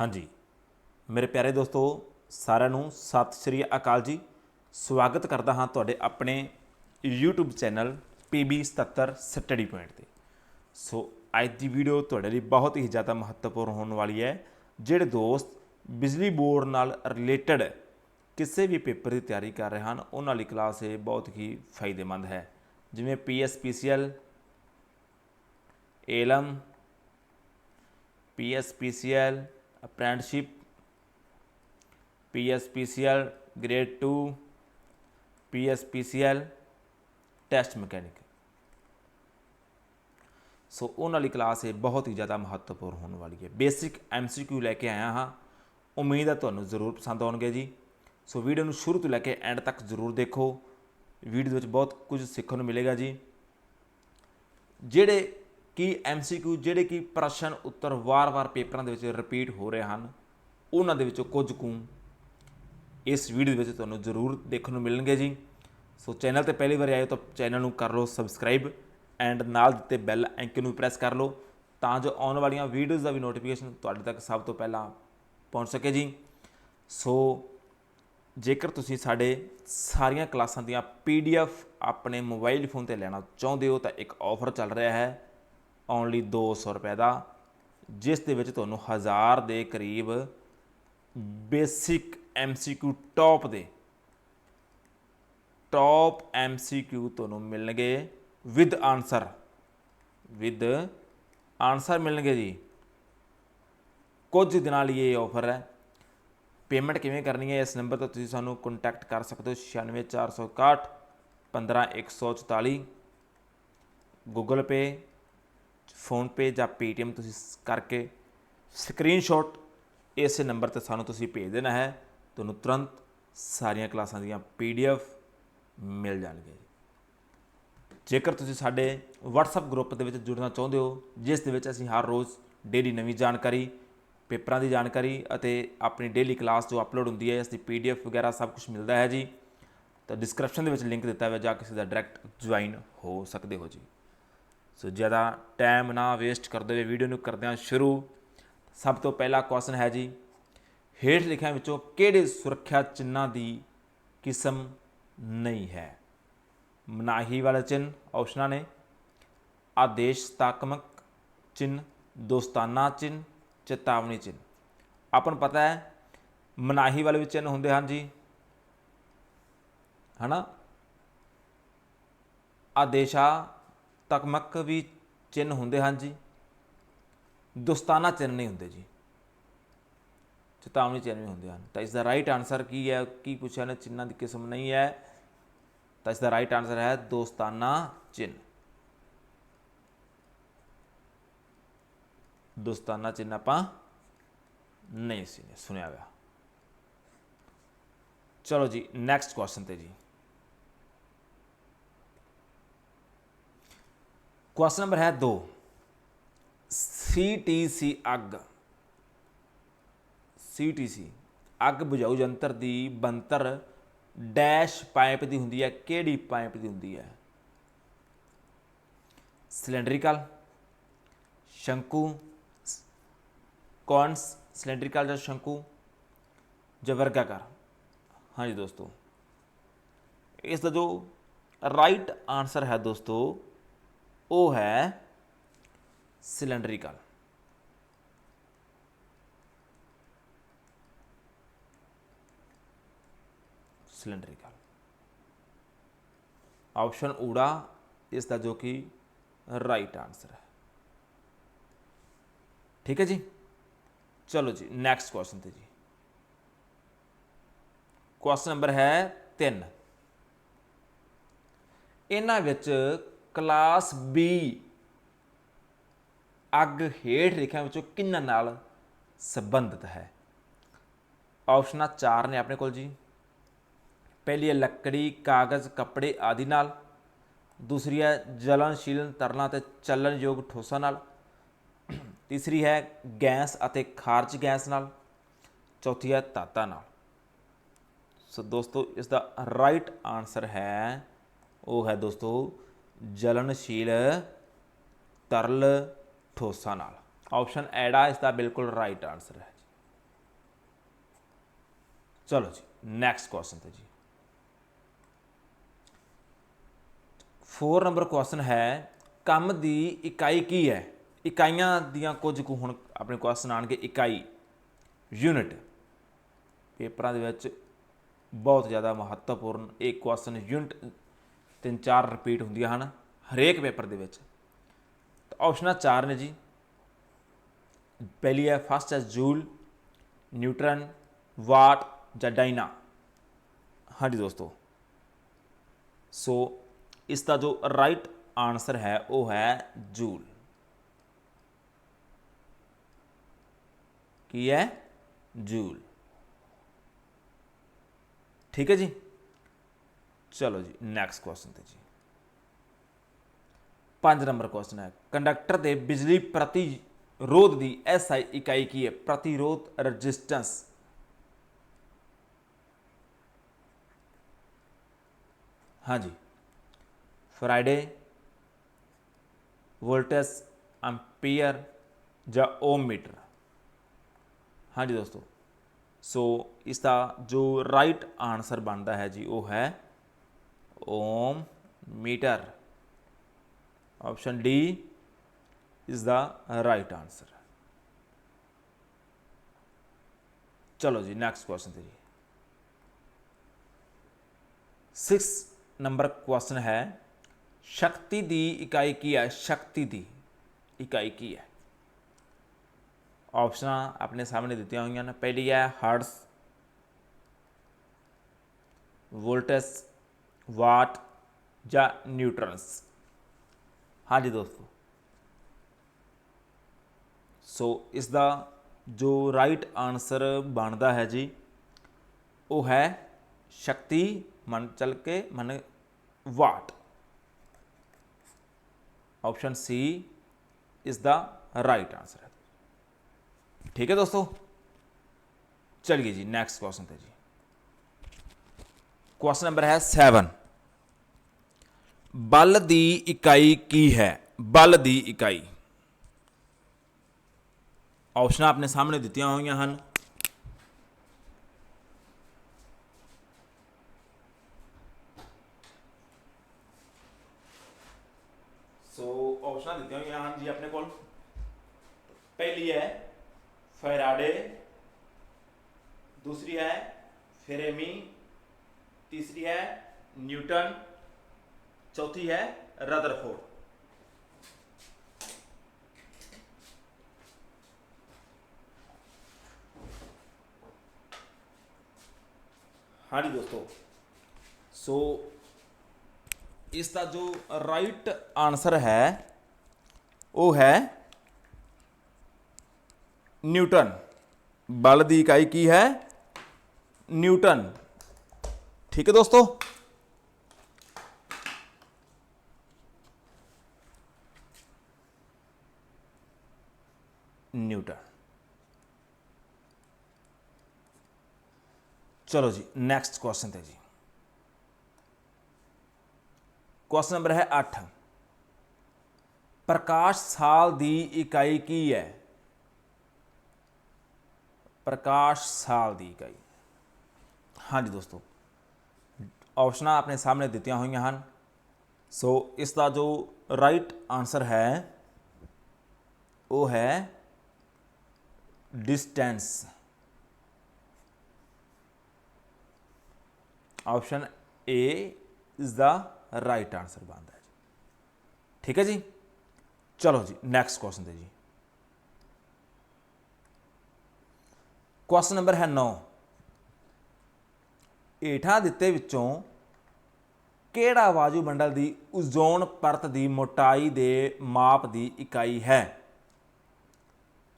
ਹਾਂਜੀ। ਮੇਰੇ ਪਿਆਰੇ ਦੋਸਤੋ, ਸਾਰਿਆਂ ਨੂੰ ਸਤਿ ਸ਼੍ਰੀ ਅਕਾਲ ਜੀ। ਸਵਾਗਤ ਕਰਦਾ ਹਾਂ ਤੁਹਾਡੇ ਆਪਣੇ YouTube channel PB77 study point ਤੇ। ਸੋ, ਅੱਜ ਦੀ ਵੀਡੀਓ ਤੁਹਾਡੇ ਲਈ ਬਹੁਤ ਹੀ ਜ਼ਿਆਦਾ ਮਹੱਤਵਪੂਰਨ ਹੋਣ ਵਾਲੀ ਹੈ। ਜਿਹੜੇ ਦੋਸਤ ਬਿਜਲੀ ਬੋਰਡ ਨਾਲ ਰਿਲੇਟਡ ਕਿਸੇ ਵੀ ਪੇਪਰ ਦੀ ਤਿਆਰੀ ਕਰ ਰਹੇ ਹਨ, ਉਹਨਾਂ ਲਈ ਕਲਾਸ ਇਹ ਬਹੁਤ ਹੀ ਫਾਇਦੇਮੰਦ ਹੈ। ਜਿਵੇਂ PSPCL ALM PSPCL apprenticeship PSPCL grade 2 PSPCL test mechanic so ਉਹਨਾਂ ਲਈ ਕਲਾਸ ਇਹ ਬਹੁਤ ਹੀ ਜ਼ਿਆਦਾ ਮਹੱਤਵਪੂਰਨ ਹੋਣ ਵਾਲੀ ਹੈ। ਬੇਸਿਕ ਐਮਸੀਕਿਊ ਲੈ ਕੇ ਆਇਆ ਹਾਂ। ਉਮੀਦ ਹੈ ਤੁਹਾਨੂੰ ਜ਼ਰੂਰ ਪਸੰਦ ਆਉਣਗੇ ਜੀ। ਸੋ ਵੀਡੀਓ ਨੂੰ ਸ਼ੁਰੂ ਤੋਂ ਲੈ ਕੇ ਐਂਡ ਤੱਕ ਜ਼ਰੂਰ ਦੇਖੋ। ਵੀਡੀਓ ਵਿੱਚ ਬਹੁਤ ਕੁਝ ਸਿੱਖਣ ਨੂੰ ਮਿਲੇਗਾ ਜੀ। ਜਿਹੜੇ ਕਿ ਐਮਸੀਕਿਊ ਜਿਹੜੇ ਕਿ ਪ੍ਰਸ਼ਨ ਉੱਤਰ ਵਾਰ-ਵਾਰ ਪੇਪਰਾਂ ਦੇ ਵਿੱਚ ਰਿਪੀਟ ਹੋ ਰਹੇ ਹਨ, ਉਹਨਾਂ ਦੇ ਵਿੱਚੋਂ ਕੁਝ ਕੁ ਇਸ ਵੀਡੀਓ ਦੇ ਵਿੱਚ ਤੁਹਾਨੂੰ ਜ਼ਰੂਰ ਦੇਖਣ ਨੂੰ ਮਿਲਣਗੇ ਜੀ। ਸੋ ਚੈਨਲ ਤੇ ਪਹਿਲੀ ਵਾਰ ਆਏ ਹੋ ਤਾਂ ਚੈਨਲ ਨੂੰ ਕਰ ਲਓ ਸਬਸਕ੍ਰਾਈਬ ਐਂਡ ਨਾਲ ਦਿੱਤੇ ਬੈਲ ਆਈਕਨ ਨੂੰ ਪ੍ਰੈਸ ਕਰ ਲਓ ਤਾਂ ਜੋ ਆਉਣ ਵਾਲੀਆਂ ਵੀਡੀਓਜ਼ ਦਾ ਵੀ ਨੋਟੀਫਿਕੇਸ਼ਨ ਤੁਹਾਡੇ ਤੱਕ ਸਭ ਤੋਂ ਪਹਿਲਾਂ ਪਹੁੰਚ ਸਕੇ ਜੀ। ਸੋ ਜੇਕਰ ਤੁਸੀਂ ਸਾਡੇ ਸਾਰੀਆਂ ਕਲਾਸਾਂ ਦੀਆਂ ਪੀਡੀਐਫ ਆਪਣੇ ਮੋਬਾਈਲ ਫੋਨ ਤੇ ਲੈਣਾ ਚਾਹੁੰਦੇ ਹੋ ਤਾਂ ਇੱਕ ਆਫਰ ਚੱਲ ਰਿਹਾ ਹੈ। ਓਨਲੀ 200 ਰੁਪਏ ਦਾ, ਜਿਸ ਦੇ ਵਿੱਚ ਤੁਹਾਨੂੰ 1000 ਦੇ ਕਰੀਬ ਬੇਸਿਕ ਐਮਸੀਕਿਊ ਟੌਪ ਦੇ ਟੌਪ ਐਮਸੀਕਿਊ ਤੁਹਾਨੂੰ ਮਿਲਣਗੇ ਵਿਦ ਆਨਸਰ। ਵਿਦ ਆਨਸਰ ਮਿਲਣਗੇ ਜੀ। ਕੁਝ ਦਿਨਾਂ ਲਈ ਇਹ ਆਫਰ ਹੈ। ਪੇਮੈਂਟ ਕਿਵੇਂ ਕਰਨੀ ਹੈ? ਇਸ ਨੰਬਰ ਤੇ ਤੁਸੀਂ ਸਾਨੂੰ ਕੰਟੈਕਟ ਕਰ ਸਕਦੇ ਹੋ। 96461 15144 ਗੂਗਲ ਪੇ ਫੋਨ ਪੇ ਜਾਂ ਪੇਟੀਐਮ ਤੁਸੀਂ ਕਰਕੇ ਸਕਰੀਨਸ਼ਾਟ ਇਸੇ ਨੰਬਰ ਤੇ ਸਾਨੂੰ ਤੁਸੀਂ ਭੇਜ ਦੇਣਾ ਹੈ। ਤੁਹਾਨੂੰ ਤੁਰੰਤ ਸਾਰੀਆਂ ਕਲਾਸਾਂ ਦੀਆਂ ਪੀਡੀਐਫ ਮਿਲ ਜਾਣਗੇ ਜੇਕਰ ਤੁਸੀਂ ਸਾਡੇ WhatsApp ਗਰੁੱਪ ਦੇ ਵਿੱਚ ਜੁੜਨਾ ਚਾਹੁੰਦੇ ਹੋ, ਜਿਸ ਦੇ ਵਿੱਚ ਅਸੀਂ ਹਰ ਰੋਜ਼ ਡੇਲੀ ਨਵੀਂ ਜਾਣਕਾਰੀ, ਪੇਪਰਾਂ ਦੀ ਜਾਣਕਾਰੀ ਅਤੇ ਆਪਣੀ ਡੇਲੀ ਕਲਾਸ ਜੋ ਅਪਲੋਡ ਹੁੰਦੀ ਹੈ, ਇਸ ਦੀ ਪੀਡੀਐਫ ਵਗੈਰਾ ਸਭ ਕੁਝ ਮਿਲਦਾ ਹੈ ਜੀ, ਤਾਂ ਡਿਸਕ੍ਰਿਪਸ਼ਨ ਦੇ ਵਿੱਚ ਲਿੰਕ ਦਿੱਤਾ ਹੋਇਆ ਜਾ ਕੇ ਸਿੱਧਾ ਡਾਇਰੈਕਟ ਜੁਆਇਨ ਹੋ ਸਕਦੇ ਹੋ ਜੀ। ਸੋ ਜ਼ਿਆਦਾ ਟਾਈਮ ਨਾ ਵੇਸਟ ਕਰਦੇ ਹੋਏ ਵੀਡੀਓ ਨੂੰ ਕਰਦੇ ਹਾਂ ਸ਼ੁਰੂ। ਸਭ ਤੋਂ ਪਹਿਲਾ ਕੁਐਸਚਨ ਹੈ ਜੀ, ਹੇਠ ਲਿਖਿਆਂ ਵਿੱਚੋਂ ਕਿਹੜੇ ਸੁਰੱਖਿਆ ਚਿੰਨ੍ਹਾਂ ਦੀ ਕਿਸਮ ਨਹੀਂ ਹੈ? ਮਨਾਹੀ ਵਾਲਾ ਚਿੰਨ੍ਹ ਆਪਸ਼ਨਾਂ ਨੇ। ਆਦੇਸ਼ਤਾਤਮਕ ਚਿੰਨ੍ਹ, ਦੋਸਤਾਨਾ ਚਿੰਨ੍ਹ, ਚੇਤਾਵਨੀ ਚਿੰਨ੍ਹ। ਆਪਾਂ ਨੂੰ ਪਤਾ ਹੈ, ਮਨਾਹੀ ਵਾਲੇ ਵੀ ਚਿੰਨ੍ਹ ਹੁੰਦੇ ਹਨ ਜੀ। ਹਨਾ? ਤਕਮਕ ਵੀ ਚਿੰਨ੍ਹ ਹੁੰਦੇ ਹਨ ਜੀ। ਦੋਸਤਾਨਾ ਚਿੰਨ੍ਹ ਨਹੀਂ ਹੁੰਦੇ ਜੀ। ਚੇਤਾਵਨੀ ਚਿੰਨ੍ਹ ਵੀ ਹੁੰਦੇ ਹਨ। ਤਾਂ ਇਸ ਦਾ ਰਾਈਟ ਆਨਸਰ ਕੀ ਹੈ, ਕੀ ਪੁੱਛਿਆ ਨੇ ਚਿੰਨਾਂ ਦੀ ਕਿਸਮ ਨਹੀਂ ਹੈ। ਤਾਂ ਇਸ ਦਾ ਰਾਈਟ ਆਨਸਰ ਹੈ ਦੋਸਤਾਨਾ ਚਿੰਨ੍ਹ। ਦੋਸਤਾਨਾ ਚਿੰਨ੍ਹ ਆਪਾਂ ਨਹੀਂ ਸੀ, ਸੁਣਿਆ ਗਿਆ ਚਲੋ ਜੀ ਨੈਕਸਟ ਕੁਐਸਚਨ ਤੇ ਜੀ। ਕੁਐਸਚਨ ਨੰਬਰ ਹੈ 2 CTC ਅੱਗ। CTC ਅੱਗ ਬੁਝਾਊ ਯੰਤਰ ਦੀ ਬੰਤਰ ਡੈਸ਼ ਪਾਈਪ ਦੀ ਹੁੰਦੀ ਹੈ, ਕਿਹੜੀ ਪਾਈਪ ਦੀ ਹੁੰਦੀ ਹੈ? ਸਿਲੰਡਰੀਕਲ, ਸ਼ੰਕੂ ਕੌਨਸ ਸਿਲੰਡਰੀਕਲ ਜਾਂ ਸ਼ੰਕੂ? ਜਾਂ ਵਰਗਾਕਾਰ ਹਾਂਜੀ ਦੋਸਤੋ, ਇਸ ਦਾ ਜੋ ਰਾਈਟ ਆਨਸਰ ਹੈ ਦੋਸਤੋ ਉਹ ਹੈ ਸਿਲੰਡਰੀਕਲ ਸਿਲੰਡਰੀਕਲ ਆਪਸ਼ਨ ਊੜਾ, ਇਸ ਦਾ ਜੋ ਕਿ ਰਾਈਟ ਆਨਸਰ ਹੈ। ਠੀਕ ਹੈ ਜੀ? ਚਲੋ ਜੀ ਨੈਕਸਟ ਕੁਐਸਚਨ ਤੇ ਜੀ। ਕੁਐਸਚਨ ਨੰਬਰ ਹੈ 3 ਇਹਨਾਂ ਵਿੱਚ ਕਲਾਸ B ਅੱਗ ਹੇਠ ਲਿਖਿਆਂ ਵਿੱਚੋਂ ਕਿੰਨਾਂ ਨਾਲ ਸੰਬੰਧਿਤ ਹੈ? ਆਪਸ਼ਨਾਂ 4 ਨੇ ਆਪਣੇ ਕੋਲ ਜੀ। ਪਹਿਲੀ ਹੈ ਲੱਕੜੀ, ਕਾਗਜ਼, ਕੱਪੜੇ ਆਦਿ ਨਾਲ। ਦੂਸਰੀ ਹੈ ਜਲਨਸ਼ੀਲ ਤਰਲਾਂ ਤੇ ਚੱਲਣਯੋਗ ਠੋਸਾਂ ਨਾਲ। ਤੀਸਰੀ ਹੈ ਗੈਸ ਅਤੇ ਖਾਰਜ ਗੈਸ ਨਾਲ। ਚੌਥੀ ਹੈ ਤਾਤਾਂ ਨਾਲ। ਸੋ ਦੋਸਤੋ ਇਸ ਦਾ ਰਾਈਟ ਆਨਸਰ ਹੈ, ਉਹ ਹੈ ਦੋਸਤੋ ਜਲਨਸ਼ੀਲ, ਤਰਲ ਠੋਸਾ ਨਾਲ। ਆਪਸ਼ਨ ਐਡਾ ਇਸ ਦਾ ਬਿਲਕੁਲ ਰਾਈਟ ਆਨਸਰ ਹੈ ਚਲੋ ਜੀ ਨੈਕਸਟ ਕੁਐਸਚਨ ਤੇ ਜੀ। 4 ਨੰਬਰ ਕੁਐਸਚਨ ਹੈ, ਕੰਮ ਦੀ ਇਕਾਈ ਕੀ ਹੈ? ਇਕਾਈਆਂ ਦੀਆਂ ਕੁਝ ਕੁ ਹੁਣ ਆਪਣੇ ਕੁਐਸਚਨ ਆਣਗੇ ਇਕਾਈ ਯੂਨਿਟ ਪੇਪਰਾਂ ਦੇ ਵਿੱਚ ਬਹੁਤ ਜ਼ਿਆਦਾ ਮਹੱਤਵਪੂਰਨ ਇਹ ਕੁਐਸਚਨ ਯੂਨਿਟ ਤਿੰਨ ਚਾਰ ਰਿਪੀਟ ਹੁੰਦੀਆਂ ਹਨ, ਹਰੇਕ ਪੇਪਰ ਦੇ ਵਿੱਚ। ਤਾਂ ਆਪਸ਼ਨਾਂ ਚਾਰ ਨੇ ਜੀ। ਪਹਿਲੀ ਹੈ ਫਸਟ ਹੈ ਜੂਲ, ਨਿਊਟਰਨ, ਵਾਟ ਜਾਂ ਡਾਈਨਾ ਹਾਂਜੀ ਦੋਸਤੋ। ਸੋ ਇਸ ਦਾ ਜੋ ਰਾਈਟ ਆਨਸਰ ਹੈ, ਉਹ ਹੈ ਜੂਲ। ਕੀ ਹੈ? ਜੂਲ। ਠੀਕ ਹੈ ਜੀ? ਚਲੋ ਜੀ ਨੈਕਸਟ ਕੁਐਸਚਨ ਤੇ ਜੀ। ਪੰਜ ਨੰਬਰ ਕੁਐਸਚਨ ਹੈ, ਕੰਡਕਟਰ ਦੇ ਬਿਜਲੀ ਪ੍ਰਤੀ ਰੋਧ ਦੀ ਐਸਆਈ ਇਕਾਈ ਕੀ ਹੈ? ਪ੍ਰਤੀਰੋਧ ਰੈਜ਼ਿਸਟੈਂਸ। ਹਾਂਜੀ। ਫਰਾਈਡੇ, ਵੋਲਟੇਜ, ਐਂਪੀਅਰ ਜਾਂ ਓਮ ਮੀਟਰ? ਹਾਂਜੀ ਦੋਸਤੋ। ਸੋ ਇਸ ਦਾ ਜੋ ਰਾਈਟ ਆਨਸਰ ਬਣਦਾ ਹੈ ਜੀ, ਉਹ ਹੈ ohm meter option D is the right answer ਚਲੋ ਜੀ ਨੈਕਸਟ ਕੁਐਸਚਨ ਤੇ ਜੀ 6 ਨੰਬਰ ਕੁਐਸਚਨ ਹੈ ਸ਼ਕਤੀ ਦੀ ਇਕਾਈ ਕੀ ਹੈ ਸ਼ਕਤੀ ਦੀ ਇਕਾਈ ਕੀ ਹੈ ਆਪਸ਼ਨਾਂ ਆਪਣੇ ਸਾਹਮਣੇ ਦਿੱਤੀਆਂ ਹੋਈਆਂ ਨੇ ਪਹਿਲੀ ਹੈ ਹਰਟਜ਼ ਵੋਲਟੇਜ ਵਾਟ ਜਾਂ ਨਿਊਟਰਨਸ? ਹਾਂਜੀ ਦੋਸਤੋ। ਸੋ, ਇਸ ਦਾ ਜੋ ਰਾਈਟ ਆਨਸਰ ਬਣਦਾ ਹੈ ਜੀ, ਉਹ ਹੈ ਸ਼ਕਤੀ, ਮੰਨ ਚੱਲ ਕੇ, ਮਨ ਵਾਟ। ਆਪਸ਼ਨ ਸੀ ਇਸ ਦਾ ਰਾਈਟ ਆਨਸਰ ਹੈ ਠੀਕ ਹੈ ਦੋਸਤੋ? ਚਲਿਏ ਜੀ ਨੈਕਸਟ ਕੁਐਸਚਨ ਤੇ ਜੀ। ਕੁਐਸਚਨ ਨੰਬਰ ਹੈ 7 ਬਲ ਦੀ ਇਕਾਈ ਕੀ ਹੈ ਬਲ ਦੀ ਇਕਾਈ ਆਪਸ਼ਨਾਂ ਆਪਣੇ ਸਾਹਮਣੇ ਦਿੱਤੀਆਂ ਹੋਈਆਂ ਹਨ ਸੋ ਆਪਸ਼ਨਾਂ ਦਿੱਤੀਆਂ ਹੋਈਆਂ ਹਨ ਜੀ ਆਪਣੇ ਕੋਲ ਪਹਿਲੀ ਹੈ ਫੈਰਾਡੇ दूसरी है फेरेमी तीसरी है न्यूटन चौथी है रदरफोर्ड। हाँ जी दोस्तों सो so, इसका जो राइट आंसर है वो है न्यूटन। बल की इकाई की है न्यूटन। ठीक है दोस्तों? न्यूटन चलो जी नेक्स्ट क्वेश्चन थे जी। क्वेश्चन नंबर है अठ प्रकाश साल दी इकाई की है? प्रकाश साल दी इकाई। हाँ जी दोस्तों ਆਪਸ਼ਨਾਂ ਆਪਣੇ ਸਾਹਮਣੇ ਦਿੱਤੀਆਂ ਹੋਈਆਂ ਹਨ ਸੋ ਇਸ ਦਾ ਜੋ ਰਾਈਟ ਆਨਸਰ ਹੈ ਉਹ ਹੈ distance option A is the right answer ਬਣਦਾ ਹੈ ਜੀ ਠੀਕ ਹੈ ਜੀ ਚਲੋ ਜੀ ਨੈਕਸਟ ਕੁਐਸਚਨ ਤੇ ਜੀ ਕੁਐਸਚਨ ਨੰਬਰ ਹੈ 9 ਹੇਠਾਂ ਦਿੱਤੇ ਵਿੱਚੋਂ ਕਿਹੜਾ ਵਾਯੂਮੰਡਲ ਦੀ ਓਜ਼ੋਨ ਪਰਤ ਦੀ ਮੋਟਾਈ ਦੇ ਮਾਪ ਦੀ ਇਕਾਈ ਹੈ?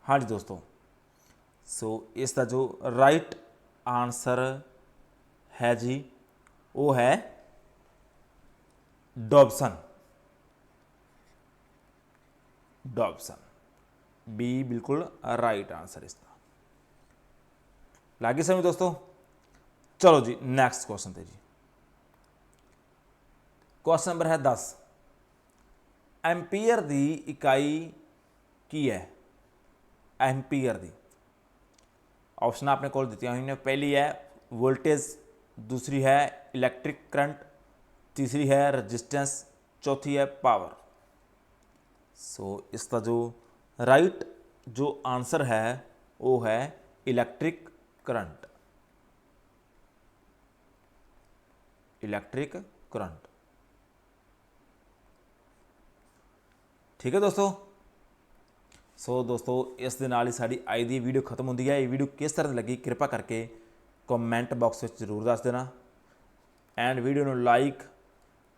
ਹਾਂਜੀ ਦੋਸਤੋ, ਸੋ ਇਸ ਦਾ ਜੋ ਰਾਈਟ ਆਨਸਰ ਹੈ ਜੀ, ਉਹ ਹੈ ਡੌਬਸਨ। ਡੌਬਸਨ। ਬੀ ਬਿਲਕੁਲ ਰਾਈਟ ਆਨਸਰ ਇਸ ਦਾ। ਲੱਗੀ ਸਮਝ ਦੋਸਤੋ? चलो जी नेक्स्ट क्वेश्चन थे जी। क्वेश्चन नंबर है दस। एम्पीयर की इकाई की है? एम्पीयर की ऑप्शन आपने कॉल दी पहली है वोल्टेज दूसरी है इलेक्ट्रिक करंट तीसरी है रेजिस्टेंस चौथी है पावर सो so, इसका जो राइट right जो आंसर है वो है इलेक्ट्रिक करंट ਇਲੈਕਟ੍ਰਿਕ ਕਰੰਟ ਠੀਕ ਹੈ ਦੋਸਤੋ ਸੋ ਦੋਸਤੋ ਇਸ ਦੇ ਨਾਲ ਹੀ ਸਾਡੀ ਅੱਜ ਦੀ ਵੀਡੀਓ ਖਤਮ ਹੁੰਦੀ ਹੈ ਇਹ ਵੀਡੀਓ ਕਿਸ ਤਰ੍ਹਾਂ ਲੱਗੀ ਕਿਰਪਾ ਕਰਕੇ ਕਮੈਂਟ ਬਾਕਸ ਵਿੱਚ ਜ਼ਰੂਰ ਦੱਸ ਦੇਣਾ ਐਂਡ ਵੀਡੀਓ ਨੂੰ ਲਾਈਕ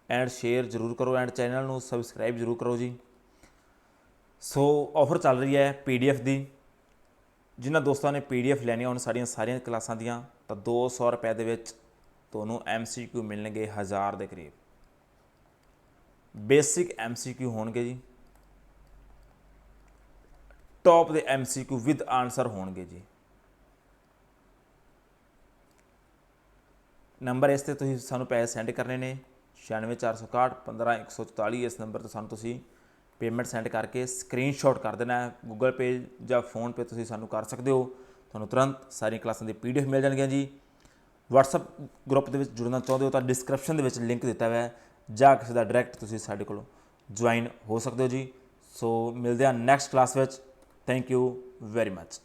ਐਂਡ ਸ਼ੇਅਰ ਜ਼ਰੂਰ ਕਰੋ ਐਂਡ ਚੈਨਲ ਨੂੰ ਸਬਸਕ੍ਰਾਈਬ ਜ਼ਰੂਰ ਕਰੋ ਜੀ ਸੋ ਆਫਰ ਚੱਲ ਰਹੀ ਹੈ ਪੀਡੀਐਫ ਦੀ। ਜਿਨ੍ਹਾਂ ਦੋਸਤਾਂ ਨੇ ਪੀਡੀਐਫ ਲੈਣੀ ਹੈ ਉਹਨਾਂ ਸਾਡੀਆਂ ਸਾਰੀਆਂ ਕਲਾਸਾਂ ਦੀਆਂ, ਤਾਂ 200 ਰੁਪਏ ਦੇ ਵਿੱਚ ਤੁਹਾਨੂੰ ਐਮਸੀਕਿਊ ਮਿਲਣਗੇ 1000 ਦੇ ਕਰੀਬ। ਬੇਸਿਕ ਐਮਸੀਕਿਊ ਹੋਣਗੇ ਜੀ। ਟੌਪ ਦੇ ਐਮਸੀਕਿਊ ਵਿਦ ਆਨਸਰ ਹੋਣਗੇ ਜੀ। ਨੰਬਰ ਇਸ ਤੇ ਤੁਸੀਂ ਸਾਨੂੰ ਪੈਸੇ ਸੈਂਡ ਕਰਨੇ ਨੇ। 96461 15144 ਇਸ ਨੰਬਰ ਤੇ ਸਾਨੂੰ ਤੁਸੀਂ ਪੇਮੈਂਟ ਸੈਂਡ ਕਰਕੇ ਸਕਰੀਨਸ਼ਾਟ ਕਰ ਦੇਣਾ ਹੈ। ਗੂਗਲ ਪੇ ਜਾਂ ਫੋਨ ਪੇ ਤੁਸੀਂ ਸਾਨੂੰ ਕਰ ਸਕਦੇ ਹੋ। ਤੁਹਾਨੂੰ ਤੁਰੰਤ ਸਾਰੀਆਂ ਕਲਾਸਾਂ ਦੀ ਪੀਡੀਐਫ ਮਿਲ ਜਾਣਗੀਆਂ ਜੀ। WhatsApp ਗਰੁੱਪ ਦੇ ਵਿੱਚ ਜੁੜਨਾ ਚਾਹੁੰਦੇ ਹੋ ਤਾਂ ਡਿਸਕ੍ਰਿਪਸ਼ਨ ਦੇ ਵਿੱਚ ਲਿੰਕ ਦਿੱਤਾ ਹੋਇਆ ਹੈ। ਜਾਂ ਕਿਸੇ ਦਾ ਡਾਇਰੈਕਟ ਤੁਸੀਂ ਸਾਡੇ ਕੋਲੋਂ ਜੁਆਇਨ ਹੋ ਸਕਦੇ ਹੋ ਜੀ। ਸੋ ਮਿਲਦੇ ਹਾਂ ਨੈਕਸਟ ਕਲਾਸ ਵਿੱਚ। Thank you very much